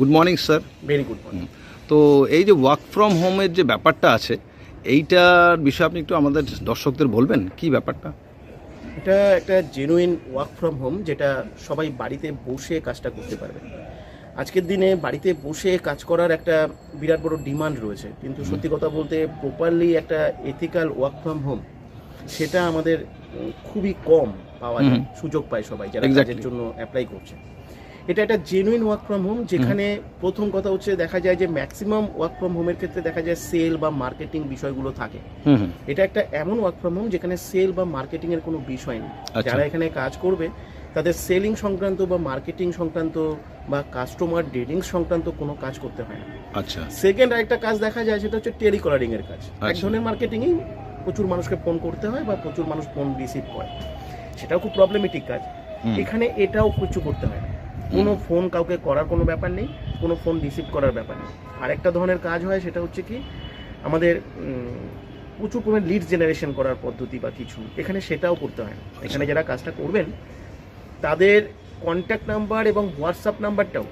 Good morning sir very good morning তো এই যে ওয়ার্ক ফ্রম হোমের যে ব্যাপারটা আছে এইটার বিষয়ে আপনি একটু আমাদের দর্শকদের বলবেন কি ব্যাপারটা? এটা একটা জেনুইন ওয়ার্ক ফ্রম হোম যেটা সবাই বাড়িতে বসে কাজটা করতে পারবে। আজকের দিনে বাড়িতে বসে কাজ করার একটা বিরাট বড় ডিমান্ড রয়েছে। কিন্তু সত্যি কথা বলতে প্রপারলি একটা এথিক্যাল ওয়ার্ক ফ্রম হোম সেটা আমাদের খুবই কম পাওয়া যায় সুযোগ পায় সবাই যারা. কাজের জন্য অ্যাপ্লাই করছে। এটা একটা জেনুইন ওয়ার্ক ফ্রম হোম। যেখানে প্রথম কথা হচ্ছে দেখা যায় যে ম্যাক্সিমাম ওয়ার্ক ফ্রম হোমের ক্ষেত্রে দেখা যায় সেল বা মার্কেটিং বিষয়গুলো থাকে। এটা একটা এমন ওয়ার্ক ফ্রম হোম যেখানে সেল বা মার্কেটিং এর কোনো বিষয় নেই। আচ্ছা। যারা এখানে কাজ করবে তাদের সেলিং সংক্রান্ত বা মার্কেটিং সংক্রান্ত বা কাস্টমার ডিলিং সংক্রান্ত কোনো কাজ করতে হয় না। আচ্ছা। সেকেন্ড আরেকটা কাজ দেখা যায় সেটা হচ্ছে টেলিকলারিং এর কাজ। এক আচ্ছা। ধরনের মার্কেটিংই প্রচুর মানুষকে ফোন করতে হয় বা প্রচুর মানুষ ফোন রিসিভ করে। সেটাও খুব প্রবলেমেটিক কাজ। এখানে এটাও কিছু করতে হয়। কোনো ফোন কাউকে করার কোনো ব্যাপার নেই কোনো ফোন রিসিভ করার ব্যাপার নেই। আরেকটা ধরনের কাজ হয় সেটা হচ্ছে কি আমাদের প্রচুর পরিমাণ লিড জেনারেশন করার পদ্ধতি বা কিছু এখানে সেটাও করতে হয় এখানে যারা কাজটা করবেন তাদের কন্ট্যাক্ট নাম্বার এবং হোয়াটসঅ্যাপ নাম্বারটাও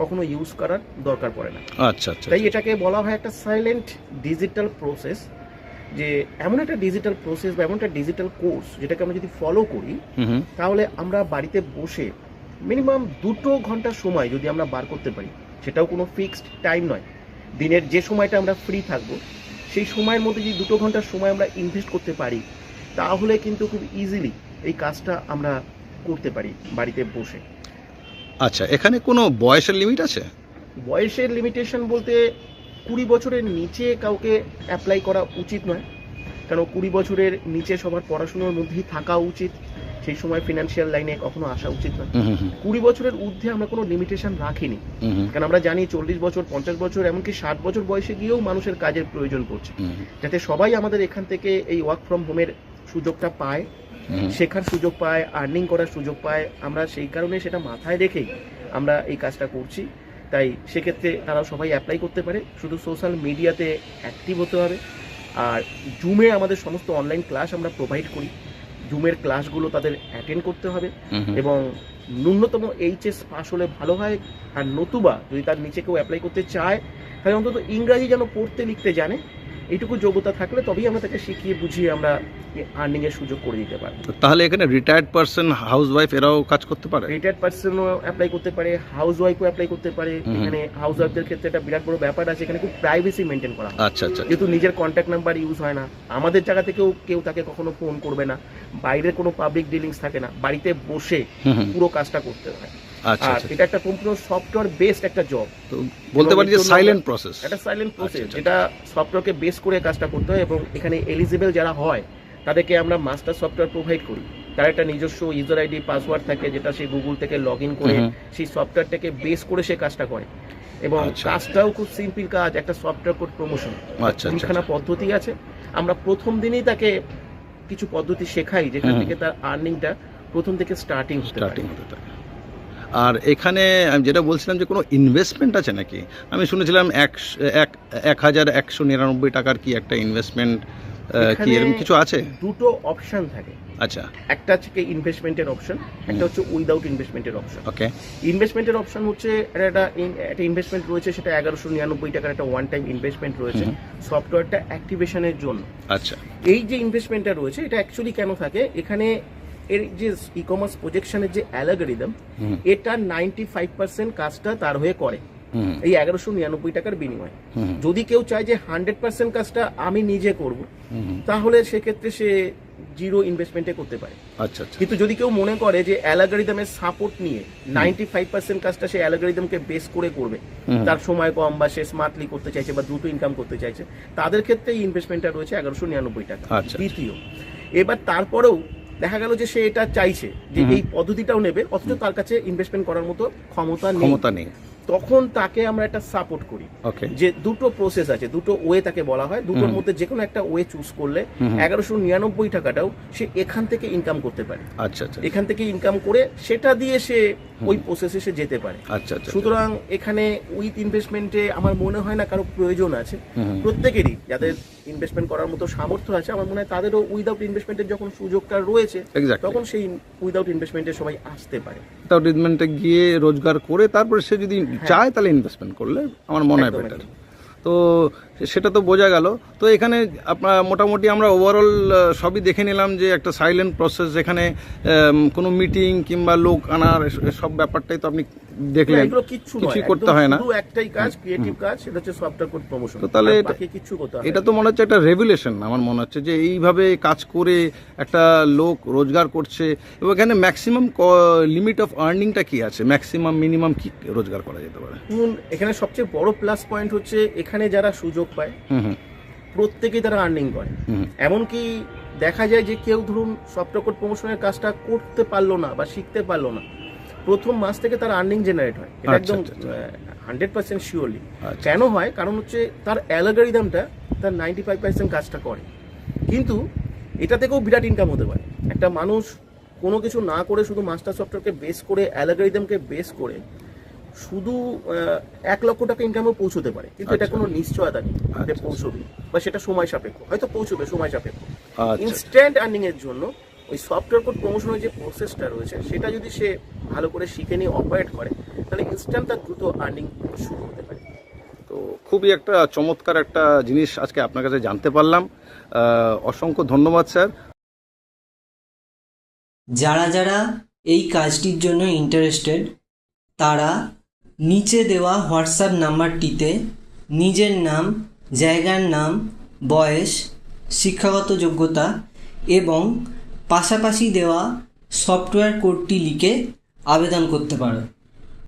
কখনো ইউজ করার দরকার পড়ে না। আচ্ছা আচ্ছা তাই এটাকে বলা হয় একটা সাইলেন্ট ডিজিটাল প্রসেস যে এমন একটা ডিজিটাল প্রসেস বা এমন একটা ডিজিটাল কোর্স যেটাকে আমরা যদি ফলো করি তাহলে আমরা বাড়িতে বসে মিনিমাম দুটো ঘণ্টা সময় যদি আমরা বার করতে পারি সেটাও কোনো ফিক্সড টাইম নয়। দিনের যে সময়টা আমরা ফ্রি থাকব সেই সময়ের মধ্যে যদি দুটো ঘণ্টার সময় আমরা ইনভেস্ট করতে পারি তাহলে কিন্তু খুব ইজিলি এই কাজটা আমরা করতে পারি বাড়িতে বসে। আচ্ছা এখানে কোনো বয়সের লিমিট আছে? বয়সের লিমিটেশন বলতে কুড়ি বছরের নিচে কাউকে অ্যাপ্লাই করা উচিত নয়। কারণ কুড়ি বছরের নিচে সবার পড়াশুনোর মধ্যেই থাকা উচিত। সেই সময় ফিনান্সিয়াল লাইনে কখনো আসা উচিত নয়। কুড়ি বছরের ঊর্ধ্বে আমরা কোনো লিমিটেশন রাখিনি। কারণ আমরা জানি চল্লিশ বছর পঞ্চাশ বছর এমনকি ষাট বছর বয়সে গিয়েও মানুষের কাজের প্রয়োজন পড়ছে। যাতে সবাই আমাদের এখান থেকে এই ওয়ার্ক ফ্রম হোমের সুযোগটা পায় শেখার সুযোগ পায় আর্নিং করার সুযোগ পায়। আমরা সেই কারণে সেটা মাথায় রেখেই আমরা এই কাজটা করছি। তাই সেক্ষেত্রে তারা সবাই অ্যাপ্লাই করতে পারে। শুধু সোশ্যাল মিডিয়াতে অ্যাক্টিভ হতে হবে। আর জুমে আমাদের সমস্ত অনলাইন ক্লাস আমরা প্রোভাইড করি। জুমের ক্লাসগুলো তাদের অ্যাটেন্ড করতে হবে। এবং ন্যূনতম এইচএস পাস হলে ভালো হয় আর নতুবা যদি তার নিচে কেউ অ্যাপ্লাই করতে চায় তাহলে অন্তত ইংরাজি যেন পড়তে লিখতে জানে এইটুকু যোগ্যতা থাকলে তবেই আমরা তাকে শিখিয়ে বুঝিয়ে আমরা আর্নিং এর সুযোগ করে দিতে পারি তাহলে এখানে রিটায়ার্ড পার্সন হাউস ওয়াইফ এরাও কাজ করতে পারে? রিটায়ার্ড পার্সনও অ্যাপ্লাই করতে পারে হাউস ওয়াইফও অ্যাপ্লাই করতে পারে। এখানে হাউস ওয়াইফদের ক্ষেত্রে একটা বিরাট বড় ব্যাপার আছে এখানে খুব প্রাইভেসি মেনটেন করা আচ্ছা আচ্ছা যেহেতু নিজের কন্ট্যাক্ট নাম্বার ইউজ হয় না আমাদের জায়গা থেকেও কেউ তাকে কখনো ফোন করবে না। বাইরের কোনো পাবলিক ডিলিংস থাকে না বাড়িতে বসে পুরো কাজটা করতে হয়। আচ্ছা আর আচ্ছা এটা একটা সম্পূর্ণ সফটওয়্যার বেসড একটা জব তো বলতে পারি যে সাইলেন্ট প্রসেস একটা সাইলেন্ট প্রসেস আচ্ছা, যেটা সফটওয়্যারকে বেস করে কাজটা করতে হয় এবং এখানে এলিজিবল যারা হয় তাদেরকে আমরা মাস্টার সফটওয়্যার প্রোভাইড করি। তার একটা নিজস্ব ইউজার আইডি পাসওয়ার্ড থাকে যেটা সে গুগল থেকে লগ ইন করে সেই সফটওয়্যারটাকে বেস করে সে কাজটা করে। এবং আচ্ছা। কাজটাও খুব সিম্পল কাজ একটা সফটওয়্যার কোড প্রমোশন আচ্ছা, তিনখানা পদ্ধতি আছে। আমরা প্রথম দিনেই তাকে কিছু পদ্ধতি শেখাই যেখান থেকে তার আর্নিংটা প্রথম থেকে স্টার্টিং হতে পারে। স্টার্টিং হতে থাকে। আর এখানে আমি যেটা বলছিলাম যে কোনো ইনভেস্টমেন্ট আছে নাকি? আমি শুনেছিলাম এক এক হাজার একশো নিরানব্বই টাকার কি একটা ইনভেস্টমেন্ট কি এরকম কিছু আছে? দুটো অপশন থাকে। আচ্ছা। একটা হচ্ছে ইনভেস্টমেন্টের অপশন একটা হচ্ছে উইদাউট ইনভেস্টমেন্টের অপশন ওকে ইনভেস্টমেন্টের অপশন হচ্ছে এটা একটা একটা ইনভেস্টমেন্ট রয়েছে সেটা এগারোশো নিরানব্বই টাকার একটা ওয়ান টাইম ইনভেস্টমেন্ট রয়েছে সফটওয়্যারটা অ্যাক্টিভেশনের জন্য। আচ্ছা। এই যে ইনভেস্টমেন্টটা রয়েছে এটা অ্যাকচুয়ালি কেন থাকে? এখানে এর যে ই কমার্স প্রজেকশনের যে অ্যালাগরিদম এটা নাইনটি ফাইভ পার্সেন্ট কাজটা তার হয়ে করে। এই এগারোশো নিরানব্বই টাকার বিনিময়ে। যদি কেউ চায় যে হান্ড্রেড পার্সেন্ট কাজটা আমি নিজে করব তাহলে সেক্ষেত্রে সে জিরো ইনভেস্টমেন্টে করতে পারে। আচ্ছা আচ্ছা। কিন্তু যদি কেউ মনে করে যে অ্যালাগরিদমের সাপোর্ট নিয়ে নাইনটি ফাইভ পার্সেন্ট কাজটা সে অ্যালাগরিদমকে বেস করে করবে তার সময় কম বা সে স্মার্টলি করতে চাইছে বা দ্রুত ইনকাম করতে চাইছে তাদের ক্ষেত্রে এই ইনভেস্টমেন্টটা রয়েছে এগারোশো নিরানব্বই টাকা। আচ্ছা। দ্বিতীয় এবার তারপরেও দেখা গেল যে সে এটা চাইছে যে এই পদ্ধতিটাও নেবে অথচ তার কাছে ইনভেস্টমেন্ট করার মতো ক্ষমতা নেই। ক্ষমতা নেই। তখন তাকে আমরা একটা সাপোর্ট করি। যে দুটো প্রসেস আছে দুটো ওয়ে তাকে বলা হয় দুটোর মধ্যে যে কোনো একটা ওয়ে চুজ করলে এগারোশো নিরানব্বই টাকাটাও সে এখান থেকে ইনকাম করতে পারে। আচ্ছা আচ্ছা। এখান থেকে ইনকাম করে সেটা দিয়ে সে ওই প্রসেসে সে যেতে পারে। আচ্ছা আচ্ছা সুতরাং এখানে উইথ ইনভেস্টমেন্টে আমার মনে হয় না কারও প্রয়োজন আছে। প্রত্যেকেরই যাদের ইনভেস্টমেন্ট করার মতো সামর্থ্য আছে আমার মনে হয় তাদেরও উইদাউট ইনভেস্টমেন্টের যখন সুযোগটা রয়েছে. তখন সেই উইদাউট ইনভেস্টমেন্টে সবাই আসতে পারে। তাও ট্রিটমেন্টে গিয়ে রোজগার করে তারপরে সে যদি যদি চায় তাহলে ইনভেস্টমেন্ট করলে আমার মনে হয় বেটার তো সেটা তো বোঝা গেল। তো এখানে আপনার মোটামুটি আমরা ওভারঅল সবই দেখে নিলাম যে একটা সাইলেন্ট প্রসেস যেখানে কোনো মিটিং কিংবা লোক আনার সব ব্যাপারটাই তো আপনি দেখলেন। কিছু করতে হয় না। একটাই কাজ ক্রিয়েটিভ কাজ সেটা হচ্ছে সফটওয়্যার কোড প্রমোশন তো তাহলে কিচ্ছু করতে এটা তো মনে হচ্ছে একটা রেভুলেশন আমার মনে হচ্ছে যে এইভাবে কাজ করে একটা লোক রোজগার করছে। এবং এখানে ম্যাক্সিমাম লিমিট অফ আর্নিংটা কি আছে? ম্যাক্সিমাম মিনিমাম কি রোজগার করা যেতে পারে? এখানে সবচেয়ে বড় প্লাস পয়েন্ট হচ্ছে এখানে যারা সুযোগ পায়। হুম হুম। প্রত্যেকেই তারা আর্নিং করে। এমনকি দেখা যায় যে কেউ ধরুন সফটওয়্যার প্রমোশনের কাজটা করতে পারল না বা শিখতে পারল না প্রথম মাস থেকে তার আর্নিং জেনারেট হয়। এটা আচ্ছা, একদম। হান্ড্রেড পার্সেন্ট শিওরলি কেন হয়? কারণ হচ্ছে তার অ্যালগারিদমটা তার নাইনটি ফাইভ পার্সেন্ট কাজটা করে। কিন্তু এটা থেকেও বিরাট ইনকাম হতে পারে। একটা মানুষ কোনো কিছু না করে শুধু মাস্টার সফটওয়্যারকে বেস করে অ্যালগারিদমকে বেস করে শুধু এক লক্ষ টাকা ইনকামও পৌঁছতে পারে কিন্তু এটা আচ্ছা। কোনো নিশ্চয়তা নেই যে আচ্ছা। পৌঁছবে বা সেটা সময় সাপেক্ষ হয়তো পৌঁছবে সময় সাপেক্ষ। আচ্ছা। ইনস্ট্যান্ট আর্নিং এর জন্য ওই সফটওয়্যার কোড প্রমোশনের যে প্রসেসটা রয়েছে সেটা যদি সে ভালো করে শিখে নিয়ে অপারেট করে তাহলে ইনস্ট্যান্ট তার দ্রুত আর্নিং শুরু হতে পারে। তো খুবই একটা চমৎকার একটা জিনিস আজকে আপনার কাছে জানতে পারলাম। অসংখ্য ধন্যবাদ স্যার। যারা যারা এই কাজটির জন্য ইন্টারেস্টেড তারা নিচে দেওয়া হোয়াটসঅ্যাপ নাম্বারটিতে নিজের নাম, জায়গার নাম, বয়স, শিক্ষাগত যোগ্যতা এবং পাশাপাশি দেওয়া সফটওয়্যার কোডটি লিখে আবেদন করতে পারো।